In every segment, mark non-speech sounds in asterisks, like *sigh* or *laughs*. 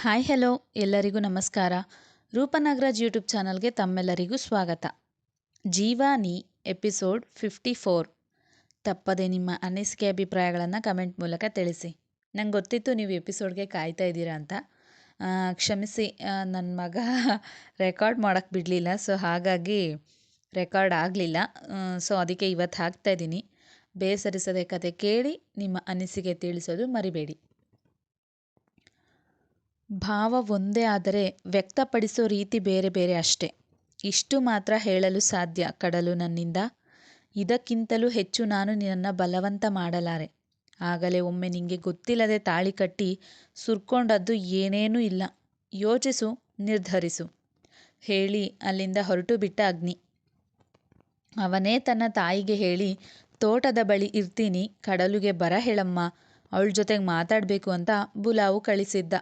Hi hello ಎಲ್ಲರಿಗೂ ನಮಸ್ಕಾರ. ರೂಪನಾಗರಾಜ್ YouTube ಚಾನಲ್ಗೆ ತಮ್ಮೆಲ್ಲರಿಗೂ ಸ್ವಾಗತ. ಜೀವಾನಿ ಎಪಿಸೋಡ್ ಫಿಫ್ಟಿ ಫೋರ್ ತಪ್ಪದೆ ನಿಮ್ಮ ಅನಿಸಿಕೆ ಅಭಿಪ್ರಾಯಗಳನ್ನು ಕಮೆಂಟ್ ಮೂಲಕ ತಿಳಿಸಿ. ನಂಗೆ ಗೊತ್ತಿತ್ತು ನೀವು ಎಪಿಸೋಡ್ಗೆ ಕಾಯ್ತಾ ಇದ್ದೀರಾ ಅಂತ. ಕ್ಷಮಿಸಿ ನನ್ನ ಮಗ *laughs* ರೆಕಾರ್ಡ್ ಮಾಡೋಕ್ಕೆ ಬಿಡಲಿಲ್ಲ, ಸೊ ಹಾಗಾಗಿ ರೆಕಾರ್ಡ್ ಆಗಲಿಲ್ಲ. ಸೊ ಅದಕ್ಕೆ ಇವತ್ತು ಹಾಕ್ತಾ ಇದ್ದೀನಿ. ಬೇಸರಿಸದೆ ಕತೆ ಕೇಳಿ ನಿಮ್ಮ ಅನಿಸಿಕೆ ತಿಳಿಸೋದು ಮರಿಬೇಡಿ. ಭಾವ ಒಂದೇ ಆದರೆ ವ್ಯಕ್ತಪಡಿಸೋ ರೀತಿ ಬೇರೆ ಬೇರೆ ಅಷ್ಟೆ. ಇಷ್ಟು ಮಾತ್ರ ಹೇಳಲು ಸಾಧ್ಯ ಕಡಲು ನನ್ನಿಂದ. ಇದಕ್ಕಿಂತಲೂ ಹೆಚ್ಚು ನಾನು ನಿನ್ನನ್ನು ಬಲವಂತ ಮಾಡಲಾರೆ. ಆಗಲೇ ಒಮ್ಮೆ ನಿಂಗೆ ಗೊತ್ತಿಲ್ಲದೆ ತಾಳಿ ಕಟ್ಟಿ ಸುರ್ಕೊಂಡದ್ದು ಏನೇನೂ ಇಲ್ಲ. ಯೋಚಿಸು, ನಿರ್ಧರಿಸು. ಹೇಳಿ ಅಲ್ಲಿಂದ ಹೊರಟು ಬಿಟ್ಟ ಅಗ್ನಿ. ಅವನೇ ತನ್ನ ತಾಯಿಗೆ ಹೇಳಿ, ತೋಟದ ಬಳಿ ಇರ್ತೀನಿ, ಕಡಲುಗೆ ಬರ ಹೇಳಮ್ಮ, ಅವಳ ಜೊತೆಗೆ ಮಾತಾಡಬೇಕು ಅಂತ ಬುಲಾವು ಕಳಿಸಿದ್ದ.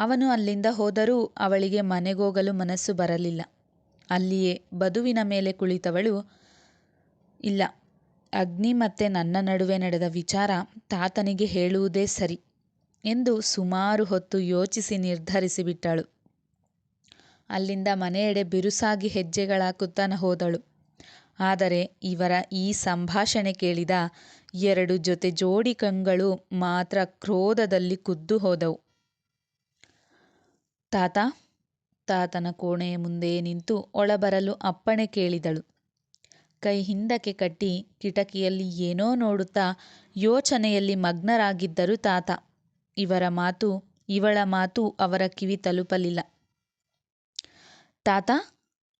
ಅವನು ಅಲ್ಲಿಂದ ಹೋದರೂ ಅವಳಿಗೆ ಮನೆಗೋಗಲು ಮನಸ್ಸು ಬರಲಿಲ್ಲ. ಅಲ್ಲಿಯೇ ಬದುವಿನ ಮೇಲೆ ಕುಳಿತವಳು, ಇಲ್ಲ, ಅಗ್ನಿ ಮತ್ತೆ ನನ್ನ ನಡುವೆ ನಡೆದ ವಿಚಾರ ತಾತನಿಗೆ ಹೇಳುವುದೇ ಸರಿ ಎಂದು ಸುಮಾರು ಹೊತ್ತು ಯೋಚಿಸಿ ನಿರ್ಧರಿಸಿಬಿಟ್ಟಳು. ಅಲ್ಲಿಂದ ಮನೆಯೆಡೆ ಬಿರುಸಾಗಿ ಹೆಜ್ಜೆಗಳಾಕುತ್ತಾ ಹೋದಳು. ಆದರೆ ಇವರ ಈ ಸಂಭಾಷಣೆ ಕೇಳಿದ ಎರಡು ಜೊತೆ ಜೋಡಿ ಕಂಗಳು ಮಾತ್ರ ಕ್ರೋಧದಲ್ಲಿ ಕುದ್ದು ಹೋದವು. ತಾತ, ತಾತನ ಕೋಣೆಯ ಮುಂದೆ ನಿಂತು ಒಳಬರಲು ಅಪ್ಪಣೆ ಕೇಳಿದಳು. ಕೈ ಹಿಂದಕ್ಕೆ ಕಟ್ಟಿ ಕಿಟಕಿಯಲ್ಲಿ ಏನೋ ನೋಡುತ್ತಾ ಯೋಚನೆಯಲ್ಲಿ ಮಗ್ನರಾಗಿದ್ದರು ತಾತ. ಇವರ ಮಾತು, ಇವಳ ಮಾತು ಅವರ ಕಿವಿ ತಲುಪಲಿಲ್ಲ. ತಾತ,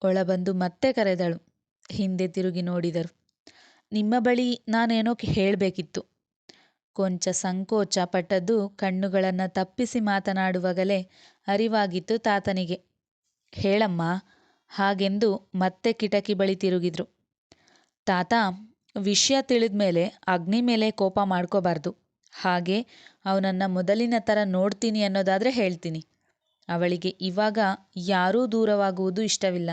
ಒಳಬಂದು ಮತ್ತೆ ಕರೆದಳು. ಹಿಂದೆ ತಿರುಗಿ ನೋಡಿದರು. ನಿಮ್ಮ ಬಳಿ ನಾನೇನೋ ಹೇಳಬೇಕಿತ್ತು. ಕೊಂಚ ಸಂಕೋಚ ಪಟ್ಟದ್ದು ಕಣ್ಣುಗಳನ್ನು ತಪ್ಪಿಸಿ ಮಾತನಾಡುವಾಗಲೇ ಅರಿವಾಗಿತ್ತು ತಾತನಿಗೆ. ಹೇಳಮ್ಮ, ಹಾಗೆಂದು ಮತ್ತೆ ಕಿಟಕಿ ಬಳಿ ತಿರುಗಿದ್ರು. ತಾತ, ವಿಷಯ ತಿಳಿದ ಮೇಲೆ ಅಗ್ನಿ ಮೇಲೆ ಕೋಪ ಮಾಡ್ಕೋಬಾರ್ದು. ಹಾಗೆ ಅವನನ್ನು ಮೊದಲಿನ ಥರ ನೋಡ್ತೀನಿ ಅನ್ನೋದಾದರೆ ಹೇಳ್ತೀನಿ. ಅವಳಿಗೆ ಇವಾಗ ಯಾರೂ ದೂರವಾಗುವುದು ಇಷ್ಟವಿಲ್ಲ.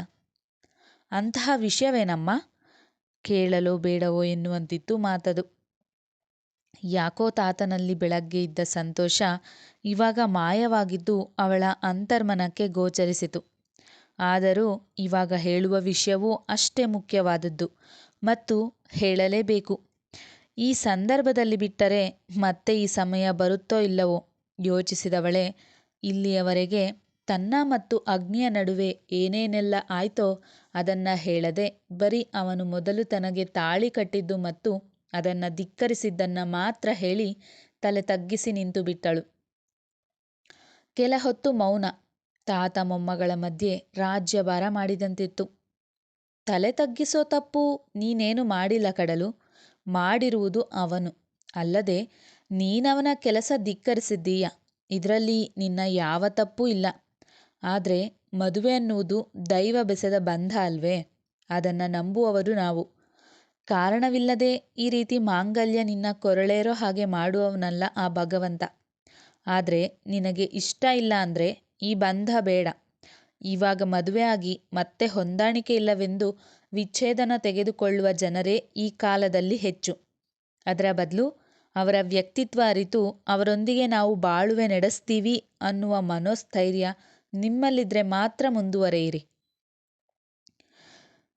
ಅಂತಹ ವಿಷಯವೇನಮ್ಮ? ಕೇಳಲೋ ಬೇಡವೋ ಎನ್ನುವಂತಿತ್ತು ಮಾತದು. ಯಾಕೋ ತಾತನಲ್ಲಿ ಬೆಳಗ್ಗೆ ಇದ್ದ ಸಂತೋಷ ಇವಾಗ ಮಾಯವಾಗಿದ್ದು ಅವಳ ಅಂತರ್ಮನಕ್ಕೆ ಗೋಚರಿಸಿತು. ಆದರೂ ಇವಾಗ ಹೇಳುವ ವಿಷಯವೂ ಅಷ್ಟೇ ಮುಖ್ಯವಾದದ್ದು ಮತ್ತು ಹೇಳಲೇಬೇಕು. ಈ ಸಂದರ್ಭದಲ್ಲಿ ಬಿಟ್ಟರೆ ಮತ್ತೆ ಈ ಸಮಯ ಬರುತ್ತೋ ಇಲ್ಲವೋ ಯೋಚಿಸಿದವಳೆ, ಇಲ್ಲಿಯವರೆಗೆ ತನ್ನ ಮತ್ತು ಅಗ್ನಿಯ ನಡುವೆ ಏನೇನೆಲ್ಲ ಆಯ್ತೋ ಅದನ್ನ ಹೇಳದೆ ಬರೀ ಅವನು ಮೊದಲು ತನಗೆ ತಾಳಿ ಕಟ್ಟಿದ್ದು ಮತ್ತು ಅದನ್ನು ಧಿಕ್ಕರಿಸಿದ್ದನ್ನ ಮಾತ್ರ ಹೇಳಿ ತಲೆ ತಗ್ಗಿಸಿ ನಿಂತು ಬಿಟ್ಟಳು. ಕೆಲ ಹೊತ್ತು ಮೌನ ತಾತ ಮೊಮ್ಮಗಳ ಮಧ್ಯೆ ರಾಜ್ಯಭಾರ ಮಾಡಿದಂತಿತ್ತು. ತಲೆ ತಗ್ಗಿಸೋ ತಪ್ಪು ನೀನೇನು ಮಾಡಿಲ್ಲ ಕಡಲು, ಮಾಡಿರುವುದು ಅವನು. ಅಲ್ಲದೆ ನೀನವನ ಕೆಲಸ ಧಿಕ್ಕರಿಸಿದ್ದೀಯ, ಇದರಲ್ಲಿ ನಿನ್ನ ಯಾವ ತಪ್ಪೂ ಇಲ್ಲ. ಆದರೆ ಮದುವೆ ಅನ್ನುವುದು ದೈವ ಬೆಸೆದ ಬಂಧ ಅಲ್ವೇ, ಅದನ್ನು ನಂಬುವವರು ನಾವು. ಕಾರಣವಿಲ್ಲದೆ ಈ ರೀತಿ ಮಾಂಗಲ್ಯ ನಿನ್ನ ಕೊರಳೇರೋ ಹಾಗೆ ಮಾಡುವವನಲ್ಲ ಆ ಭಗವಂತ. ಆದರೆ ನಿನಗೆ ಇಷ್ಟ ಇಲ್ಲ ಅಂದರೆ ಈ ಬಂಧ ಬೇಡ. ಇವಾಗ ಮದುವೆ ಆಗಿ ಮತ್ತೆ ಹೊಂದಾಣಿಕೆ ಇಲ್ಲವೆಂದು ವಿಚ್ಛೇದನ ತೆಗೆದುಕೊಳ್ಳುವ ಜನರೇ ಈ ಕಾಲದಲ್ಲಿ ಹೆಚ್ಚು. ಅದರ ಬದಲು ಅವರ ವ್ಯಕ್ತಿತ್ವ ಅರಿತು ಅವರೊಂದಿಗೆ ನಾವು ಬಾಳುವೆ ನಡೆಸ್ತೀವಿ ಅನ್ನುವ ಮನೋಸ್ಥೈರ್ಯ ನಿಮ್ಮಲ್ಲಿದ್ರೆ ಮಾತ್ರ ಮುಂದುವರೆಯಿರಿ.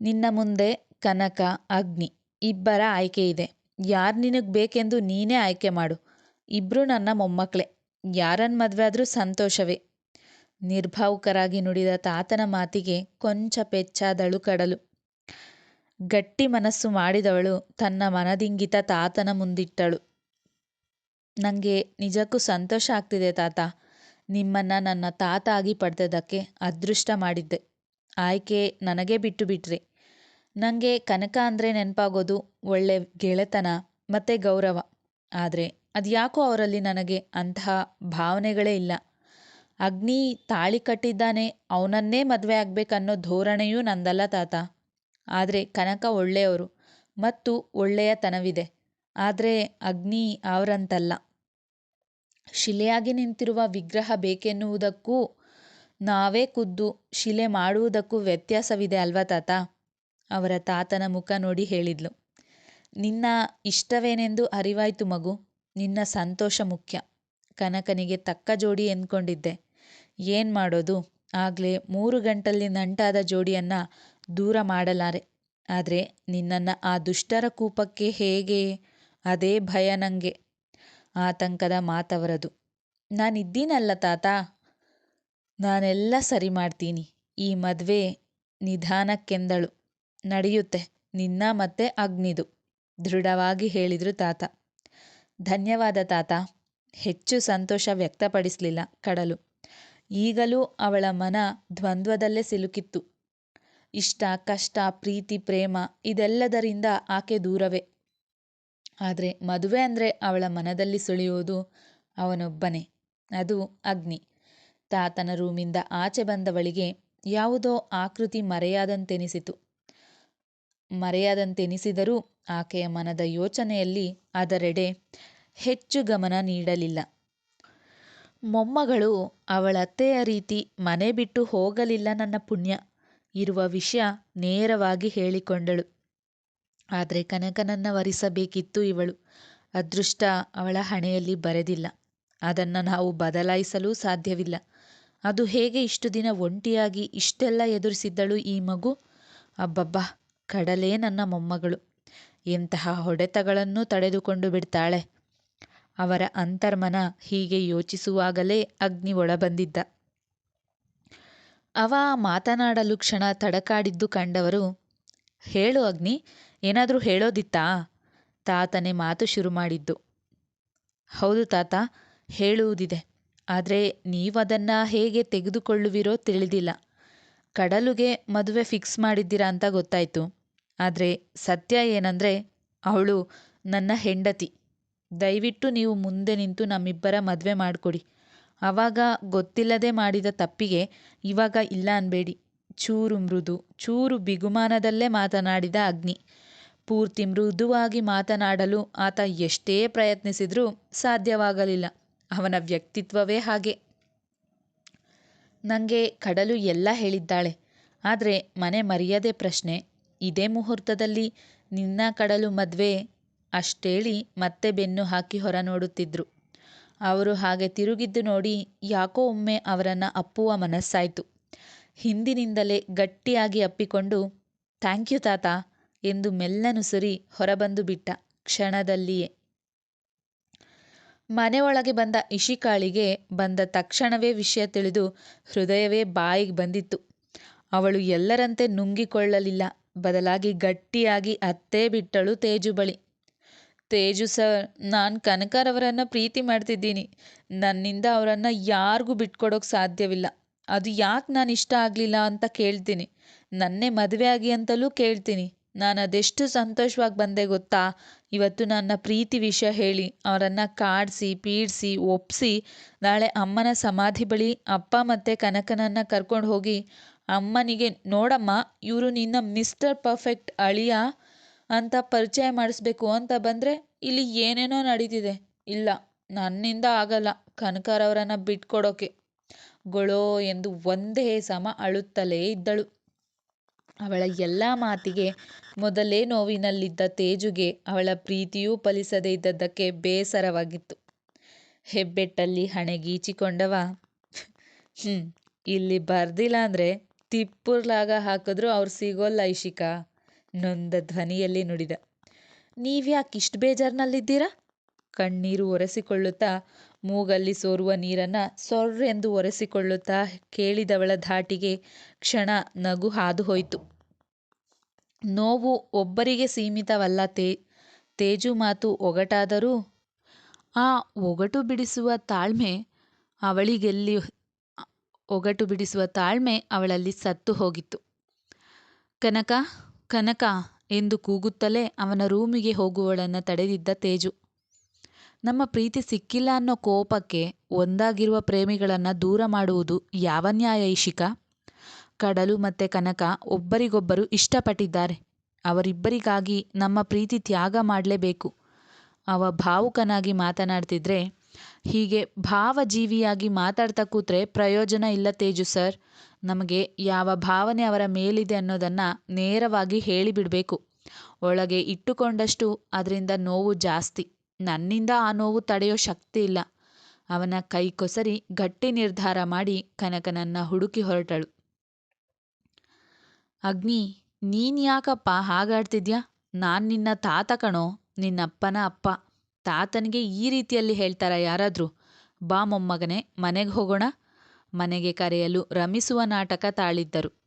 ನಿನ್ನ ಮುಂದೆ ಕನಕ, ಅಗ್ನಿ. ಇಬ್ಬರ ಆಯ್ಕೆ ಇದೆ. ಯಾರು ನಿನಗೆ ಬೇಕೆಂದು ನೀನೇ ಆಯ್ಕೆ ಮಾಡು. ಇಬ್ಬರು ನನ್ನ ಮೊಮ್ಮಕ್ಕಳೇ ಯಾರನ್ನ ಮದುವೆ ಆದರೂ ಸಂತೋಷವೇ. ನಿರ್ಭಾವುಕರಾಗಿ ನುಡಿದ ತಾತನ ಮಾತಿಗೆ ಕೊಂಚ ಪೆಚ್ಚಾದಳು ಕಡಲು. ಗಟ್ಟಿ ಮನಸ್ಸು ಮಾಡಿದವಳು ತನ್ನ ಮನದಿಂಗಿತ ತಾತನ ಮುಂದಿಟ್ಟಳು. ನನಗೆ ನಿಜಕ್ಕೂ ಸಂತೋಷ ಆಗ್ತಿದೆ ತಾತ. ನಿಮ್ಮನ್ನು ನನ್ನ ತಾತ ಆಗಿ ಪಡೆದದ್ದಕ್ಕೆ ಅದೃಷ್ಟ ಮಾಡಿದ್ದೆ. ಆಯ್ಕೆ ನನಗೆ ಬಿಟ್ಟು ಬಿಟ್ರಿ. ನನಗೆ ಕನಕ ಅಂದರೆ ನೆನಪಾಗೋದು ಒಳ್ಳೆ ಗೆಳೆತನ ಮತ್ತು ಗೌರವ. ಆದರೆ ಅದ್ಯಾಕೋ ಅವರಲ್ಲಿ ನನಗೆ ಅಂತಹ ಭಾವನೆಗಳೇ ಇಲ್ಲ. ಅಗ್ನಿ ತಾಳಿ ಕಟ್ಟಿದ್ದಾನೆ, ಅವನನ್ನೇ ಮದುವೆ ಆಗಬೇಕನ್ನೋ ಧೋರಣೆಯೂ ನಂದಲ್ಲ ತಾತ. ಆದರೆ ಕನಕ ಒಳ್ಳೆಯವರು ಮತ್ತು ಒಳ್ಳೆಯತನವಿದೆ. ಆದರೆ ಅಗ್ನಿ ಅವರಂತಲ್ಲ. ಶಿಲೆಯಾಗಿ ನಿಂತಿರುವ ವಿಗ್ರಹ ಬೇಕೆನ್ನುವುದಕ್ಕೂ ನಾವೇ ಖುದ್ದು ಶಿಲೆ ಮಾಡುವುದಕ್ಕೂ ವ್ಯತ್ಯಾಸವಿದೆ ಅಲ್ವಾ ತಾತ? ಅವರ ತಾತನ ಮುಖ ನೋಡಿ ಹೇಳಿದ್ಲು. ನಿನ್ನ ಇಷ್ಟವೇನೆಂದು ಅರಿವಾಯ್ತು ಮಗು. ನಿನ್ನ ಸಂತೋಷ ಮುಖ್ಯ. ಕನಕನಿಗೆ ತಕ್ಕ ಜೋಡಿ ಎಂದ್ಕೊಂಡಿದ್ದೆ. ಏನು ಮಾಡೋದು? ಆಗಲೇ ಮೂರು ಗಂಟಲ್ಲಿ ನಂಟಾದ ಜೋಡಿಯನ್ನು ದೂರ ಮಾಡಲಾರೆ. ಆದರೆ ನಿನ್ನನ್ನು ಆ ದುಷ್ಟರ ಕೂಪಕ್ಕೆ ಹೇಗೆ? ಅದೇ ಭಯ ನನಗೆ ಆತಂಕದ ಮಾತವರದು. ನಾನಿದ್ದೀನಲ್ಲ ತಾತ. ನಾನೆಲ್ಲ ಸರಿ ಮಾಡ್ತೀನಿ. ಈ ಮದುವೆ ನಿಧಾನಕ್ಕೆಂದಳು. ನಡೆಯುತ್ತೆ. ನಿನ್ನ ಮತ್ತೆ ಅಗ್ನಿದು. ದೃಢವಾಗಿ ಹೇಳಿದರು ತಾತ. ಧನ್ಯವಾದ ತಾತ. ಹೆಚ್ಚು ಸಂತೋಷ ವ್ಯಕ್ತಪಡಿಸಲಿಲ್ಲ ಕಡಲು. ಈಗಲೂ ಅವಳ ಮನ ದ್ವಂದ್ವದಲ್ಲೇ ಸಿಲುಕಿತ್ತು. ಇಷ್ಟ, ಕಷ್ಟ, ಪ್ರೀತಿ, ಪ್ರೇಮ ಇದೆಲ್ಲದರಿಂದ ಆಕೆ ದೂರವೇ. ಆದರೆ ಮದುವೆ ಅಂದರೆ ಅವಳ ಮನದಲ್ಲಿ ಸುಳಿಯುವುದು ಅವನೊಬ್ಬನೇ. ಅದು ಅಗ್ನಿ. ತಾತನ ರೂಮಿಂದ ಆಚೆ ಬಂದವಳಿಗೆ ಯಾವುದೋ ಆಕೃತಿ ಮರೆಯಾದಂತೆನಿಸಿತು. ಮರೆಯಾದಂತೆನಿಸಿದರೂ ಆಕೆಯ ಮನದ ಯೋಚನೆಯಲ್ಲಿ ಅದರೆಡೆ ಹೆಚ್ಚು ಗಮನ ನೀಡಲಿಲ್ಲ. ಮೊಮ್ಮಗಳು ಅವಳತ್ತೆಯ ರೀತಿ ಮನೆ ಬಿಟ್ಟು ಹೋಗಲಿಲ್ಲ ನನ್ನ ಪುಣ್ಯ ಇರುವ ವಿಷಯ ನೇರವಾಗಿ ಹೇಳಿಕೊಂಡಳು. ಆದರೆ ಕನಕನನ್ನ ವರಿಸಬೇಕಿತ್ತು ಇವಳು. ಅದೃಷ್ಟ ಅವಳ ಹಣೆಯಲ್ಲಿ ಬರೆದಿಲ್ಲ. ಅದನ್ನು ನಾವು ಬದಲಾಯಿಸಲೂ ಸಾಧ್ಯವಿಲ್ಲ. ಅದು ಹೇಗೆ ಇಷ್ಟು ದಿನ ಒಂಟಿಯಾಗಿ ಇಷ್ಟೆಲ್ಲ ಎದುರಿಸಿದ್ದಳು ಈ ಮಗು? ಅಬ್ಬಬ್ಬಾ! ಕಡಲೇ ನನ್ನ ಮೊಮ್ಮಗಳು. ಎಂತಹ ಹೊಡೆತಗಳನ್ನು ತಡೆದುಕೊಂಡು ಬಿಡ್ತಾಳೆ. ಅವರ ಅಂತರ್ಮನ ಹೀಗೆ ಯೋಚಿಸುವಾಗಲೇ ಅಗ್ನಿ ಒಳಬಂದಿದ್ದ. ಅವ ಮಾತನಾಡಲು ಕ್ಷಣ ತಡಕಾಡಿದ್ದು ಕಂಡವರು, ಹೇಳು ಅಗ್ನಿ, ಏನಾದರೂ ಹೇಳೋದಿತ್ತಾ? ತಾತನೇ ಮಾತು ಶುರು ಮಾಡಿದ್ದು. ಹೌದು ತಾತ, ಹೇಳುವುದಿದೆ. ಆದರೆ ನೀವದನ್ನು ಹೇಗೆ ತೆಗೆದುಕೊಳ್ಳುವಿರೋ ತಿಳಿದಿಲ್ಲ. ಕಡಲುಗೆ ಮದುವೆ ಫಿಕ್ಸ್ ಮಾಡಿದ್ದೀರಾ ಅಂತ ಗೊತ್ತಾಯಿತು. ಆದರೆ ಸತ್ಯ ಏನಂದರೆ ಅವಳು ನನ್ನ ಹೆಂಡತಿ. ದಯವಿಟ್ಟು ನೀವು ಮುಂದೆ ನಿಂತು ನಮ್ಮಿಬ್ಬರ ಮದುವೆ ಮಾಡಿಕೊಡಿ. ಆವಾಗ ಗೊತ್ತಿಲ್ಲದೆ ಮಾಡಿದ ತಪ್ಪಿಗೆ ಇವಾಗ ಇಲ್ಲ ಅನ್ಬೇಡಿ. ಚೂರು ಮೃದು, ಚೂರು ಬಿಗುಮಾನದಲ್ಲೇ ಮಾತನಾಡಿದ ಅಗ್ನಿ. ಪೂರ್ತಿ ಮೃದುವಾಗಿ ಮಾತನಾಡಲು ಆತ ಎಷ್ಟೇ ಪ್ರಯತ್ನಿಸಿದರೂ ಸಾಧ್ಯವಾಗಲಿಲ್ಲ. ಅವನ ವ್ಯಕ್ತಿತ್ವವೇ ಹಾಗೆ. ನನಗೆ ಕಡಲು ಎಲ್ಲ ಹೇಳಿದ್ದಾಳೆ. ಆದರೆ ಮನೆ ಮರೆಯದೆ ಪ್ರಶ್ನೆ. ಇದೇ ಮುಹೂರ್ತದಲ್ಲಿ ನಿನ್ನ ಕಡಲು ಮದುವೆ ಅಷ್ಟೇಳಿ ಮತ್ತೆ ಬೆನ್ನು ಹಾಕಿ ಹೊರ ನೋಡುತ್ತಿದ್ರು ಅವರು ಹಾಗೆ ತಿರುಗಿದ್ದು ನೋಡಿ ಯಾಕೋ ಒಮ್ಮೆ ಅವರನ್ನು ಅಪ್ಪುವ ಮನಸ್ಸಾಯಿತು. ಹಿಂದಿನಿಂದಲೇ ಗಟ್ಟಿಯಾಗಿ ಅಪ್ಪಿಕೊಂಡು, ಥ್ಯಾಂಕ್ ಯು ತಾತ ಎಂದು ಮೆಲ್ಲನುಸುರಿ ಹೊರಬಂದು ಬಿಟ್ಟ ಕ್ಷಣದಲ್ಲಿಯೇ. ಒಳಗೆ ಬಂದ ಇಶಿಕಾಳಿಗೆ ಬಂದ ತಕ್ಷಣವೇ ವಿಷಯ ತಿಳಿದು ಹೃದಯವೇ ಬಾಯಿಗೆ ಬಂದಿತ್ತು. ಅವಳು ಎಲ್ಲರಂತೆ ನುಂಗಿಕೊಳ್ಳಲಿಲ್ಲ. ಬದಲಾಗಿ ಗಟ್ಟಿಯಾಗಿ ಅತ್ತೇ ಬಿಟ್ಟಳು ತೇಜು ಬಳಿ ತೇಜು ಸರ್ ನಾನು ಕನಕರವರನ್ನು ಪ್ರೀತಿ ಮಾಡ್ತಿದ್ದೀನಿ. ನನ್ನಿಂದ ಅವರನ್ನು ಯಾರಿಗೂ ಬಿಟ್ಕೊಡೋಕೆ ಸಾಧ್ಯವಿಲ್ಲ. ಅದು ಯಾಕೆ ನಾನು ಇಷ್ಟ ಆಗಲಿಲ್ಲ ಅಂತ ಕೇಳ್ತೀನಿ. ನನ್ನೇ ಮದುವೆ ಆಗಿ ಅಂತಲೂ ಕೇಳ್ತೀನಿ. ನಾನು ಅದೆಷ್ಟು ಸಂತೋಷವಾಗಿ ಬಂದೆ ಗೊತ್ತಾ? ಇವತ್ತು ನನ್ನ ಪ್ರೀತಿ ವಿಷಯ ಹೇಳಿ ಅವರನ್ನು ಕಾಡಿಸಿ, ಪೀಡಿಸಿ ಒಪ್ಪಿಸಿ ನಾಳೆ ಅಮ್ಮನ ಸಮಾಧಿ ಬಳಿ ಅಪ್ಪ ಮತ್ತು ಕನಕನನ್ನು ಕರ್ಕೊಂಡು ಹೋಗಿ ಅಮ್ಮನಿಗೆ, ನೋಡಮ್ಮ, ಇವರು ನಿನ್ನ ಮಿಸ್ಟರ್ ಪರ್ಫೆಕ್ಟ್ ಅಳಿಯ ಅಂತ ಪರಿಚಯ ಮಾಡಿಸ್ಬೇಕು ಅಂತ ಬಂದರೆ ಇಲ್ಲಿ ಏನೇನೋ ನಡೀತಿದೆ. ಇಲ್ಲ, ನನ್ನಿಂದ ಆಗಲ್ಲ ಕನಕರವರನ್ನು ಬಿಟ್ಕೊಡೋಕೆ. ಗೊಳೋ, ಎಂದು ಒಂದೇ ಸಮ ಅಳುತ್ತಲೇ ಇದ್ದಳು. ಅವಳ ಎಲ್ಲ ಮಾತಿಗೆ ಮೊದಲೇ ನೋವಿನಲ್ಲಿದ್ದ ತೇಜುಗೆ ಅವಳ ಪ್ರೀತಿಯೂ ಫಲಿಸದೇ ಇದ್ದದ್ದಕ್ಕೆ ಬೇಸರವಾಗಿತ್ತು. ಹೆಬ್ಬೆಟ್ಟಲ್ಲಿ ಹಣೆಗೀಚಿಕೊಂಡವ ಹ್ಞೂ ಇಲ್ಲಿ ಬರ್ದಿಲ್ಲ ಅಂದರೆ ತಿಪ್ಪುರ್ಲಾಗ ಹಾಕಿದ್ರು ಅವ್ರು ಸಿಗೋಲ್ಲ ಐಶಿಕಾ. ನೊಂದ ಧ್ವನಿಯಲ್ಲಿ ನುಡಿದ. ನೀವ್ಯಾಕೆ ಇಷ್ಟು ಬೇಜಾರಿನಲ್ಲಿದ್ದೀರಾ? ಕಣ್ಣೀರು ಒರೆಸಿಕೊಳ್ಳುತ್ತಾ ಮೂಗಲ್ಲಿ ಸೋರುವ ನೀರನ್ನು ಸೊರ್ರೆಂದು ಒರೆಸಿಕೊಳ್ಳುತ್ತಾ ಕೇಳಿದವಳ ಧಾಟಿಗೆ ಕ್ಷಣ ನಗು ಹಾದು ಹೋಯಿತು ನೋವು ಒಬ್ಬರಿಗೆ ಸೀಮಿತವಲ್ಲ ತೇ, ತೇಜು ಮಾತು ಒಗಟಾದರೂ ಆ ಒಗಟು ಬಿಡಿಸುವ ತಾಳ್ಮೆ ಅವಳಿಗೆಲ್ಲಿ ಒಗಟು ಬಿಡಿಸುವ ತಾಳ್ಮೆ ಅವಳಲ್ಲಿ ಸತ್ತು ಹೋಗಿತ್ತು. ಕನಕ ಕನಕ ಎಂದು ಕೂಗುತ್ತಲೇ ಅವನ ರೂಮಿಗೆ ಹೋಗುವಳನ್ನು ತಡೆದಿದ್ದ ತೇಜು. ನಮ್ಮ ಪ್ರೀತಿ ಸಿಕ್ಕಿಲ್ಲ ಅನ್ನೋ ಕೋಪಕ್ಕೆ ಒಂದಾಗಿರುವ ಪ್ರೇಮಿಗಳನ್ನು ದೂರ ಮಾಡುವುದು ಯಾವ ನ್ಯಾಯ ಇಶಿಕ ಕಡಲು ಮತ್ತು ಕನಕ ಒಬ್ಬರಿಗೊಬ್ಬರು ಇಷ್ಟಪಟ್ಟಿದ್ದಾರೆ. ಅವರಿಬ್ಬರಿಗಾಗಿ ನಮ್ಮ ಪ್ರೀತಿ ತ್ಯಾಗ ಮಾಡಲೇಬೇಕು. ಅವ ಭಾವುಕನಾಗಿ ಮಾತನಾಡ್ತಿದ್ರೆ ಹೀಗೆ ಭಾವಜೀವಿಯಾಗಿ ಮಾತಾಡ್ತಾ ಕೂತ್ರೆ ಪ್ರಯೋಜನ ಇಲ್ಲ ತೇಜು ಸರ್. ನಮಗೆ ಯಾವ ಭಾವನೆ ಅವರ ಮೇಲಿದೆ ಅನ್ನೋದನ್ನು ನೇರವಾಗಿ ಹೇಳಿಬಿಡಬೇಕು. ಒಳಗೆ ಇಟ್ಟುಕೊಂಡಷ್ಟು ಅದರಿಂದ ನೋವು ಜಾಸ್ತಿ. ನನ್ನಿಂದ ಆ ನೋವು ತಡೆಯೋ ಶಕ್ತಿ ಇಲ್ಲ. ಅವನ ಕೈ ಕೊಸರಿ ಗಟ್ಟಿ ನಿರ್ಧಾರ ಮಾಡಿ ಕನಕನನ್ನ ಹುಡುಕಿ ಹೊರಟಳು. ಅಗ್ನಿ ನೀನ್ಯಾಕಪ್ಪ ಹಾಗಾಡ್ತಿದ್ಯಾ? ನಾನು ನಿನ್ನ ತಾತ ಕಣೋ, ನಿನ್ನಪ್ಪನ ಅಪ್ಪ. ತಾತನಿಗೆ ಈ ರೀತಿಯಲ್ಲಿ ಹೇಳ್ತಾರ ಯಾರಾದರೂ? ಬಾ ಮೊಮ್ಮಗನೇ, ಮನೆಗೆ ಹೋಗೋಣ. ಮನೆಗೆ ಕರೆಯಲು ರಮಿಸುವ ನಾಟಕ ತಾಳಿದ್ದರು.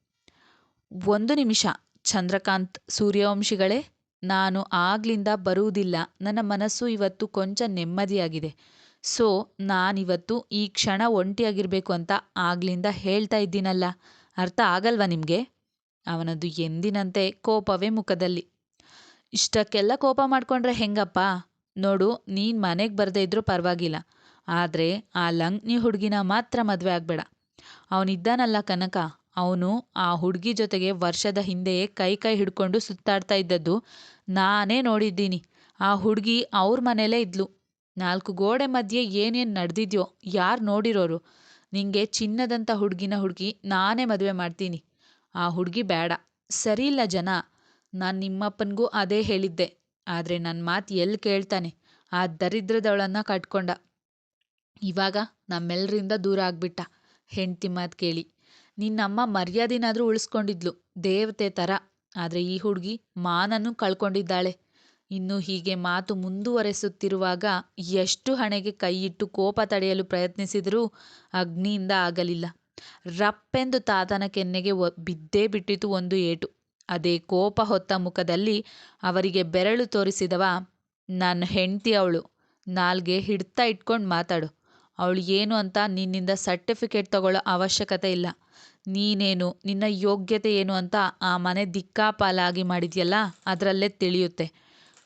ಒಂದು ನಿಮಿಷ, ಚಂದ್ರಕಾಂತ್ ಸೂರ್ಯವಂಶಿಗಳೇ, ನಾನು ಆಗ್ಲಿಂದ ಬರುವುದಿಲ್ಲ. ನನ್ನ ಮನಸ್ಸು ಇವತ್ತು ಕೊಂಚ ನೆಮ್ಮದಿಯಾಗಿದೆ. ಸೊ, ನಾನಿವತ್ತು ಈ ಕ್ಷಣ ಒಂಟಿಯಾಗಿರ್ಬೇಕು ಅಂತ ಆಗ್ಲಿಂದ ಹೇಳ್ತಾ ಇದ್ದೀನಲ್ಲ. ಅರ್ಥ ಆಗಲ್ವಾ ನಿಮಗೆ? ಅವನದು ಎಂದಿನಂತೆ ಕೋಪವೇ ಮುಖದಲ್ಲಿ. ಇಷ್ಟಕ್ಕೆಲ್ಲ ಕೋಪ ಮಾಡ್ಕೊಂಡ್ರೆ ಹೆಂಗಪ್ಪ? ನೋಡು, ನೀನು ಮನೆಗೆ ಬರದೇ ಇದ್ರೂ ಪರವಾಗಿಲ್ಲ. ಆದರೆ ಆ ಲಂಕ್ನಿ ಹುಡುಗಿನ ಮಾತ್ರ ಮದುವೆ ಆಗಬೇಡ. ಅವನಿದ್ದಾನಲ್ಲ ಕನಕ. ಅವನು ಆ ಹುಡುಗಿ ಜೊತೆಗೆ ವರ್ಷದ ಹಿಂದೆಯೇ ಕೈ ಕೈ ಹಿಡ್ಕೊಂಡು ಸುತ್ತಾಡ್ತಾ ಇದ್ದದ್ದು ನಾನೇ ನೋಡಿದ್ದೀನಿ. ಆ ಹುಡುಗಿ ಅವ್ರ ಮನೇಲೇ ಇದ್ಲು. ನಾಲ್ಕು ಗೋಡೆ ಮಧ್ಯೆ ಏನೇನು ನಡೆದಿದ್ಯೋ ಯಾರು ನೋಡಿರೋರು? ನಿಂಗೆ ಚಿನ್ನದಂಥ ಹುಡುಗಿನ ಹುಡುಗಿ ನಾನೇ ಮದುವೆ ಮಾಡ್ತೀನಿ. ಆ ಹುಡುಗಿ ಬೇಡ. ಸರಿ ಇಲ್ಲ ಜನ. ನಾನು ನಿಮ್ಮಪ್ಪನಿಗೂ ಅದೇ ಹೇಳಿದ್ದೆ. ಆದರೆ ನನ್ನ ಮಾತು ಎಲ್ಲಿ ಕೇಳ್ತಾನೆ? ಆ ದರಿದ್ರದವಳನ್ನು ಕಟ್ಕೊಂಡ. ಇವಾಗ ನಮ್ಮೆಲ್ಲರಿಂದ ದೂರ ಆಗ್ಬಿಟ್ಟ. ಹೆಂಡ್ತಿ ಮಾತು ಕೇಳಿ. ನಿನ್ನಮ್ಮ ಮರ್ಯಾದೆನಾದರೂ ಉಳಿಸ್ಕೊಂಡಿದ್ಲು, ದೇವತೆ ಥರ ಆದರೆ ಈ ಹುಡುಗಿ ಮಾನನ್ನು ಕಳ್ಕೊಂಡಿದ್ದಾಳೆ. ಇನ್ನು ಹೀಗೆ ಮಾತು ಮುಂದುವರೆಸುತ್ತಿರುವಾಗ ಎಷ್ಟು ಹಣೆಗೆ ಕೈಯಿಟ್ಟು ಕೋಪ ತಡೆಯಲು ಪ್ರಯತ್ನಿಸಿದರೂ ಅಗ್ನಿಯಿಂದ ಆಗಲಿಲ್ಲ. ರಪ್ಪೆಂದು ತಾತನ ಕೆನ್ನೆಗೆ ಬಿದ್ದೇ ಬಿಟ್ಟಿತು ಒಂದು ಏಟು. ಅದೇ ಕೋಪ ಹೊತ್ತ ಮುಖದಲ್ಲಿ ಅವರಿಗೆ ಬೆರಳು ತೋರಿಸಿದವ ನನ್ನ ಹೆಂಡ್ತಿ ಅವಳು, ನಾಲ್ಗೆ ಹಿಡ್ತಾ ಇಟ್ಕೊಂಡು ಮಾತಾಡು. ಅವಳು ಏನು ಅಂತ ನಿನ್ನಿಂದ ಸರ್ಟಿಫಿಕೇಟ್ ತಗೊಳ್ಳೋ ಅವಶ್ಯಕತೆ ಇಲ್ಲ. ನೀನೇನು, ನಿನ್ನ ಯೋಗ್ಯತೆ ಏನು ಅಂತ ಆ ಮನೆ ದಿಕ್ಕಾಪಾಲಾಗಿ ಮಾಡಿದ್ಯಲ್ಲ, ಅದರಲ್ಲೇ ತಿಳಿಯುತ್ತೆ.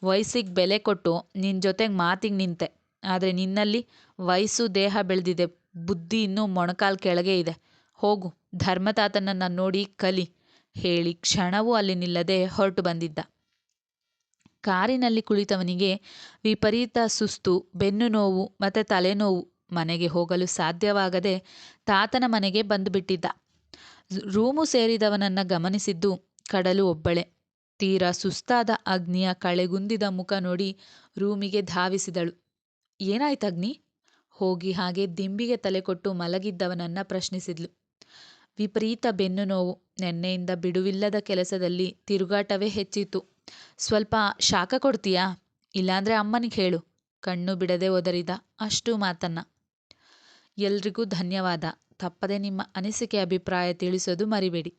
ವಯಸ್ಸಿಗೆ ಬೆಲೆ ಕೊಟ್ಟು ನಿನ್ನ ಜೊತೆಗೆ ಮಾತಿಗೆ ನಿಂತೆ. ಆದರೆ ನಿನ್ನಲ್ಲಿ ವಯಸ್ಸು ದೇಹ ಬೆಳೆದಿದೆ, ಬುದ್ಧಿ ಇನ್ನೂ ಮೊಣಕಾಲು ಕೆಳಗೆ ಇದೆ. ಹೋಗು, ಧರ್ಮತಾತನನ್ನು ನೋಡಿ ಕಲಿ. ಹೇಳಿ ಕ್ಷಣವೂ ಅಲ್ಲಿ ನಿಲ್ಲದೆ ಹೊರಟು ಬಂದಿದ್ದ. ಕಾರಿನಲ್ಲಿ ಕುಳಿತವನಿಗೆ ವಿಪರೀತ ಸುಸ್ತು, ಬೆನ್ನು ನೋವು ಮತ್ತು ತಲೆನೋವು ಮನೆಗೆ ಹೋಗಲು ಸಾಧ್ಯವಾಗದೆ ತಾತನ ಮನೆಗೆ ಬಂದುಬಿಟ್ಟಿದ್ದ ರೂಮು ಸೇರಿದವನನ್ನ ಗಮನಿಸಿದ್ದು ಕಡಲು ಒಬ್ಬಳೆ. ತೀರಾ ಸುಸ್ತಾದ ಅಗ್ನಿಯ ಕಳೆಗುಂದಿದ ಮುಖ ನೋಡಿ ರೂಮಿಗೆ ಧಾವಿಸಿದಳು. ಏನಾಯ್ತು ಅಗ್ನಿ ಹೋಗಿ ಹಾಗೆ ದಿಂಬಿಗೆ ತಲೆ ಕೊಟ್ಟು ಮಲಗಿದ್ದವನನ್ನ ಪ್ರಶ್ನಿಸಿದ್ಲು. ವಿಪರೀತ ಬೆನ್ನು ನೋವು, ನೆನ್ನೆಯಿಂದ ಬಿಡುವಿಲ್ಲದ ಕೆಲಸದಲ್ಲಿ ತಿರುಗಾಟವೇ ಹೆಚ್ಚಿತು ಸ್ವಲ್ಪ ಶಾಖ ಕೊಡ್ತೀಯಾ? ಇಲ್ಲಾಂದ್ರೆ ಅಮ್ಮನಿಗೆ ಹೇಳು. ಕಣ್ಣು ಬಿಡದೆ ಒದರಿದ ಅಷ್ಟು ಮಾತನ್ನ. ಎಲ್ರಿಗೂ ಧನ್ಯವಾದ. ತಪ್ಪದೆ ನಿಮ್ಮ ಅನಿಸಿಕೆ, ಅಭಿಪ್ರಾಯ ತಿಳಿಸೋದು ಮರಿಬೇಡಿ.